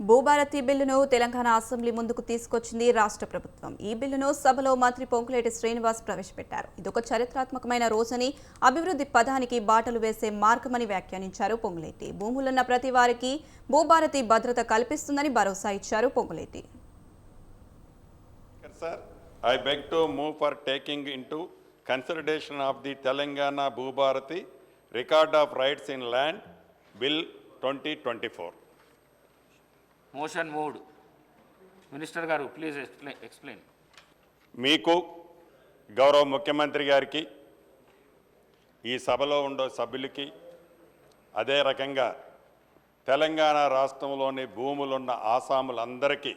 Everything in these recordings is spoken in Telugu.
భూభారతి బిల్లును తెలంగాణ అసెంబ్లీ ముందుకు తీసుకొచ్చింది రాష్ట్ర ప్రభుత్వం. ఈ బిల్లును సభలో మంత్రి పొంకులేటి శ్రీనివాస్ ప్రవేశపెట్టారు. ఇదొక చరిత్రాత్మకమైన రోజని అభివృద్ధి పదానికి బాటలు వేసే మార్గమని వ్యాఖ్యానించారు పొంగులేటి. భూములున్న ప్రతి వారికి భూభారతి భద్రత కల్పిస్తుందని భరోసా ఇచ్చారు Ponguleti. To move for taking in to taking into consideration of the Telangana Bhubharati Record of Rights in Land Bill 2024. Motion moved. Minister garu please explain explain. మీకు గౌరవ ముఖ్యమంత్రి గారికి ఈ సభలో ఉండే సభ్యులకి అదే రకంగా తెలంగాణ రాష్ట్రంలోని భూములున్న ఆసాములందరికీ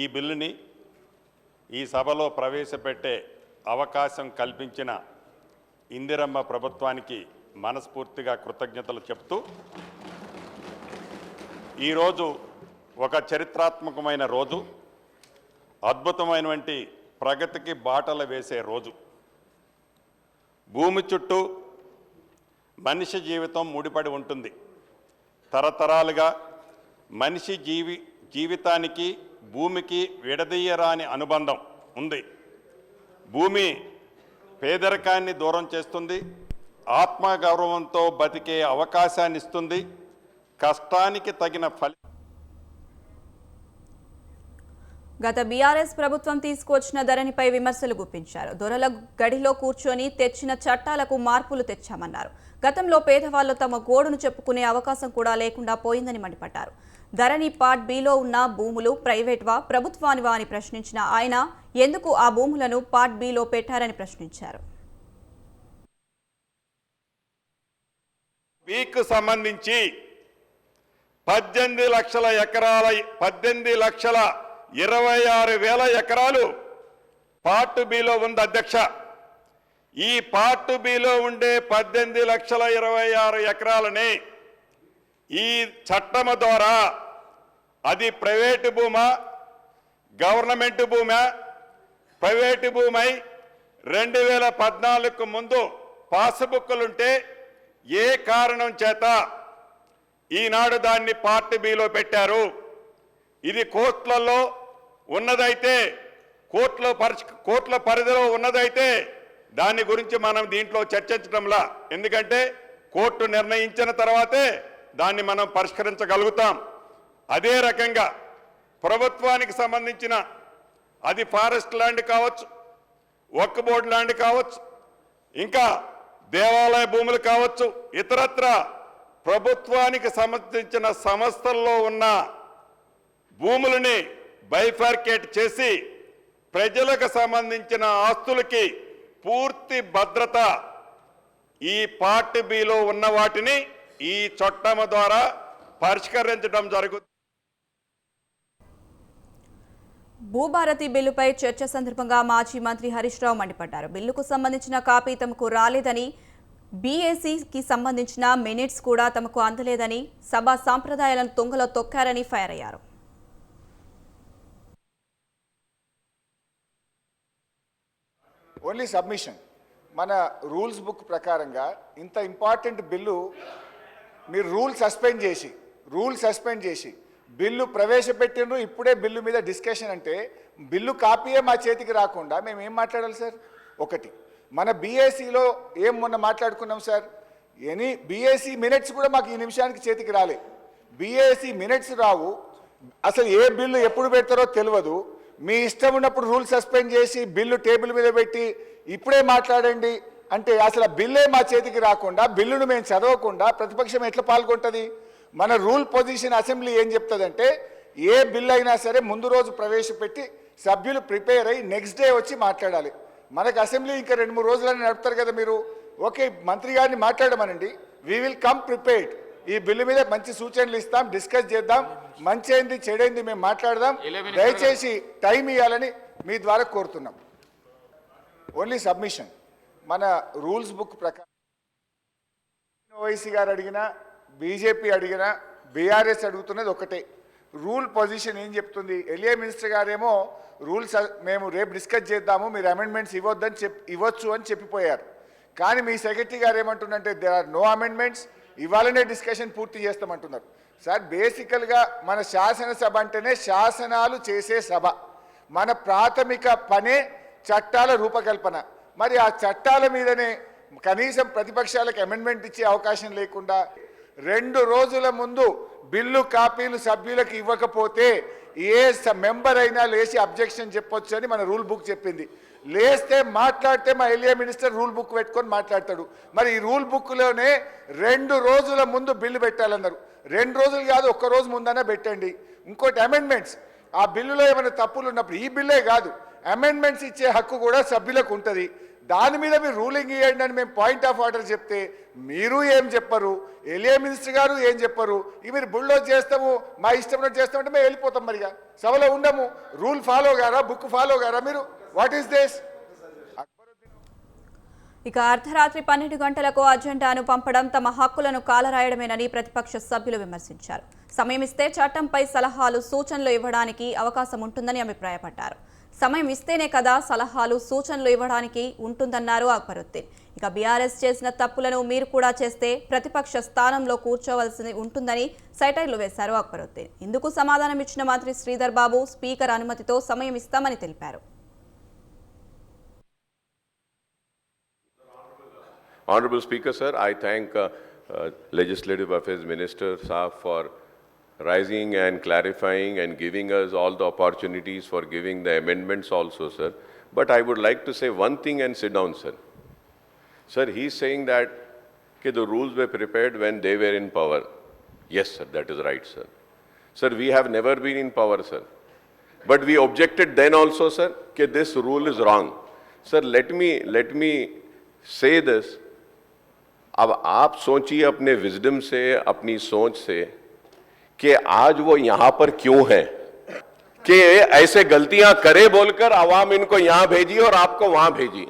ఈ బిల్లుని ఈ సభలో ప్రవేశపెట్టే అవకాశం కల్పించిన ఇందిరమ్మ ప్రభుత్వానికి మనస్ఫూర్తిగా కృతజ్ఞతలు చెప్తూ ఈరోజు ఒక చరిత్రాత్మకమైన రోజు అద్భుతమైనటువంటి ప్రగతికి బాటలు వేసే రోజు. భూమి చుట్టూ మనిషి జీవితం ముడిపడి ఉంటుంది. తరతరాలుగా మనిషి జీవి జీవితానికి భూమికి విడదీయరాని అనుబంధం ఉంది. భూమి పేదరికాన్ని దూరం చేస్తుంది ఆత్మగౌరవంతో బతికే అవకాశాన్ని ఇస్తుంది కష్టానికి తగిన ఫలి గత బీఆర్ఎస్ ప్రభుత్వం తీసుకువచ్చిన ధరణిపై విమర్శలు గుప్పించారు. దొరల గడిలో కూర్చొని తెచ్చిన చట్టాలకు మార్పులు తెచ్చామన్నారు. గతంలో పేదవాళ్ళు తమ గోడును చెప్పుకునే అవకాశం కూడా లేకుండా పోయిందని మండిపడ్డారు. ధరణి పార్ట్ బిలో ఉన్న భూములు ప్రైవేట్వా ప్రభుత్వానివా అని ప్రశ్నించిన ఆయన ఎందుకు ఆ భూములను పార్ట్ బిలో పెట్టారని ప్రశ్నించారు. వీక్ సంబంధించి పద్దెనిమిది లక్షల ఎకరాల పద్దెనిమిది లక్షల ఇరవై ఆరు వేల ఎకరాలు పార్ట్ బిలో ఉంది అధ్యక్ష. ఈ పార్ట్ బిలో ఉండే పద్దెనిమిది లక్షల ఇరవై ఆరు ఎకరాలని ఈ చట్టము ద్వారా అది ప్రైవేటు భూమా గవర్నమెంట్ భూమా ప్రైవేటు భూమై రెండు వేల పద్నాలుగుకు ముందు పాస్బుక్లుంటే ఏ కారణం చేత ఈనాడు దాన్ని పార్ట్ బిలో పెట్టారు. ఇది కోర్టులలో ఉన్నదైతే కోర్టులో పరిచ కోర్టుల పరిధిలో ఉన్నదైతే దాని గురించి మనం దీంట్లో చర్చించడంలా. ఎందుకంటే కోర్టు నిర్ణయించిన తర్వాతే దాన్ని మనం పరిష్కరించగలుగుతాం. అదే రకంగా ప్రభుత్వానికి సంబంధించిన అది ఫారెస్ట్ ల్యాండ్ కావచ్చు వర్క్ బోర్డ్ ల్యాండ్ కావచ్చు ఇంకా దేవాలయ భూములు కావచ్చు ఇతరత్ర ప్రభుత్వానికి సంబంధించిన సంస్థల్లో ఉన్న భూములని బైఫార్కేట్ చేసి ప్రజలకు సంబంధించిన ఆస్తులకి పూర్తి భద్రత ఈ పార్ట్ బిలో ఉన్న వాటిని ఈ చట్టం ద్వారా పరిష్కరించడం జరుగుతుంది భూభారతి బిల్లుపై చర్చ సందర్భంగా మాజీ మంత్రి హరీష్ రావు మండిపడ్డారు. బిల్లుకు సంబంధించిన కాపీ తమకు రాలేదని బీఏసీకి సంబంధించిన మినిట్స్ కూడా తమకు అందలేదని సభ సాంప్రదాయాలను తొంగలో తొక్కారని ఫైర్ అయ్యారు ఓన్లీ సబ్మిషన్ మన రూల్స్ బుక్ ప్రకారంగా ఇంత ఇంపార్టెంట్ బిల్లు మీరు రూల్ సస్పెండ్ చేసి రూల్ సస్పెండ్ చేసి బిల్లు ప్రవేశపెట్టిండ్రు ఇప్పుడే బిల్లు మీద డిస్కషన్ అంటే బిల్లు కాపీయే మా చేతికి రాకుండా మేము ఏం మాట్లాడాలి సార్? ఒకటి. మన బీఏసీలో ఏం మొన్న మాట్లాడుకున్నాం సార్? ఎనీ బీఏసీ మినిట్స్ కూడా మాకు ఈ నిమిషానికి చేతికి రాలే. బీఏసీ మినిట్స్ రావు. అసలు ఏ బిల్లు ఎప్పుడు పెడతారో తెలియదు మీ ఇష్టం ఉన్నప్పుడు రూల్ సస్పెండ్ చేసి బిల్లు టేబుల్ మీద పెట్టి ఇప్పుడే మాట్లాడండి అంటే అసలు బిల్లే మా చేతికి రాకుండా బిల్లును మేము చదవకుండా ప్రతిపక్షం ఎట్లా పాల్గొంటుంది? మన రూల్ పొజిషన్ అసెంబ్లీ ఏం చెప్తుందంటే ఏ బిల్ అయినా సరే ముందు రోజు ప్రవేశపెట్టి సభ్యులు ప్రిపేర్ అయ్యి నెక్స్ట్ డే వచ్చి మాట్లాడాలి. మనకు అసెంబ్లీ ఇంకా రెండు మూడు రోజులని నడుపుతారు కదా మీరు. ఓకే మంత్రి గారిని మాట్లాడమనండి. వీ విల్ కమ్ ప్రిపేర్డ్ ఈ బిల్లు మీద మంచి సూచనలు ఇస్తాం డిస్కస్ చేద్దాం. మంచి అయింది చెడైంది మేము మాట్లాడదాం. దయచేసి టైం ఇవ్వాలని మీ ద్వారా కోరుతున్నాం. ఓన్లీ సబ్మిషన్ మన రూల్స్ బుక్ ప్రకారం ఓవైసీ గారు అడిగినా బీజేపీ అడిగినా బీఆర్ఎస్ అడుగుతున్నది ఒకటే. రూల్ పొజిషన్ ఏం చెప్తుంది? ఎలియా మినిస్టర్ గారేమో రూల్స్ మేము రేపు డిస్కస్ చేద్దాము మీరు అమెండ్మెంట్స్ ఇవ్వద్దని చెప్ ఇవ్వచ్చు అని చెప్పిపోయారు. కానీ మీ సెక్రటరీ గారు ఏమంటుందంటే దే ఆర్ నో అమెండ్మెంట్స్ ఇవాళనే డిస్కషన్ పూర్తి చేస్తామంటున్నారు. సార్ బేసికల్గా మన శాసనసభ అంటేనే శాసనాలు చేసే సభ. మన ప్రాథమిక పనే చట్టాల రూపకల్పన. మరి ఆ చట్టాల మీదనే కనీసం ప్రతిపక్షాలకు అమెండ్మెంట్ ఇచ్చే అవకాశం లేకుండా రెండు రోజుల ముందు బిల్లు కాపీలు సభ్యులకు ఇవ్వకపోతే ఏ స- మెంబర్ అయినా లేచి అబ్జెక్షన్ చెప్పొచ్చు అని మన రూల్ బుక్ చెప్పింది. లేస్తే మాట్లాడితే మా ఎల్ఏ మినిస్టర్ రూల్ బుక్ పెట్టుకొని మాట్లాడతాడు. మరి ఈ రూల్ బుక్లోనే రెండు రోజుల ముందు బిల్లు పెట్టాలన్నారు. రెండు రోజులు కాదు ఒక్క రోజు ముందనే పెట్టండి. ఇంకోటి అమెండ్మెంట్స్ ఆ బిల్లులో ఏమైనా తప్పులు ఉన్నప్పుడు ఈ బిల్లే కాదు. అమెండ్మెంట్స్ ఇచ్చే హక్కు కూడా సభ్యులకు ఉంటుంది. దాని మీద మీరు రూలింగ్ ఇవ్వండి అని మేము పాయింట్ ఆఫ్ ఆర్డర్ చెప్తే మీరు ఏం చెప్పరు? ఎలియా మినిస్టర్ గారు ఏం చెప్పరు? ఇవి మీరు బుల్డోజ్ చేస్తాము మా ఇష్టం చేస్తామంటే మేము వెళ్ళిపోతాం మరిగా. సభలో ఉండము. రూల్ ఫాలో గారా? బుక్ ఫాలో గారా మీరు? వాట్ ఈస్ దిస్ ఇక అర్ధరాత్రి పన్నెండు గంటలకు అజెండాను పంపడం తమ హక్కులను కాలరాయడమేనని ప్రతిపక్ష సభ్యులు విమర్శించారు. సమయం ఇస్తే చట్టంపై సలహాలు సూచనలు ఇవ్వడానికి అవకాశం ఉంటుందని అభిప్రాయపడ్డారు. సమయం ఇస్తేనే కదా సలహాలు సూచనలు ఇవ్వడానికి ఉంటుందన్నారు అక్బరుద్దీన్. ఇక బీఆర్ఎస్ చేసిన తప్పులను మీరు కూడా చేస్తే ప్రతిపక్ష స్థానంలో కూర్చోవలసి ఉంటుందని సైటైర్లు వేశారు అక్బరుద్దీన్. ఇందుకు సమాధానం ఇచ్చిన మంత్రి శ్రీధర్ బాబు స్పీకర్ అనుమతితో సమయం ఇస్తామని తెలిపారు. Honorable Speaker, sir, I thank uh, uh, Legislative Affairs Minister Saab for rising and clarifying and giving us all the opportunities for giving the amendments also, sir. But I would like to say one thing and sit down, sir. Sir, he's saying that okay, the rules were prepared when they were in power. Yes, sir, that is right, sir. Sir, we have never been in power, sir. But we objected then also, sir, that this rule is wrong. Sir, let me, let me say this. अब आप सोचिए अपने विजडम से अपनी सोच से कि आज वो यहाँ पर क्यों है? कि ऐसे गलतियाँ करे बोलकर आवाम इनको यहाँ भेजी और आपको वहाँ भेजी।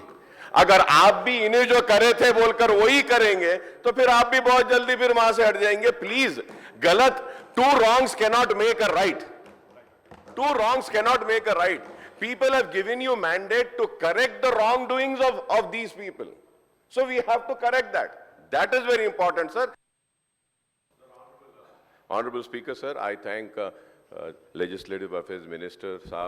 अगर आप भी इन्हें जो करे थे बोलकर वही करेंगे तो फिर आप भी बहुत जल्दी फिर वहाँ से हट जाएँगे। प्लीज़ गलत two wrongs can not make a right two wrongs can not make a right people have given you mandate to correct the wrong doings of of these people so we have to correct that that is very important sir Honorable Speaker, sir, I thank uh, uh, Legislative Affairs Minister Saab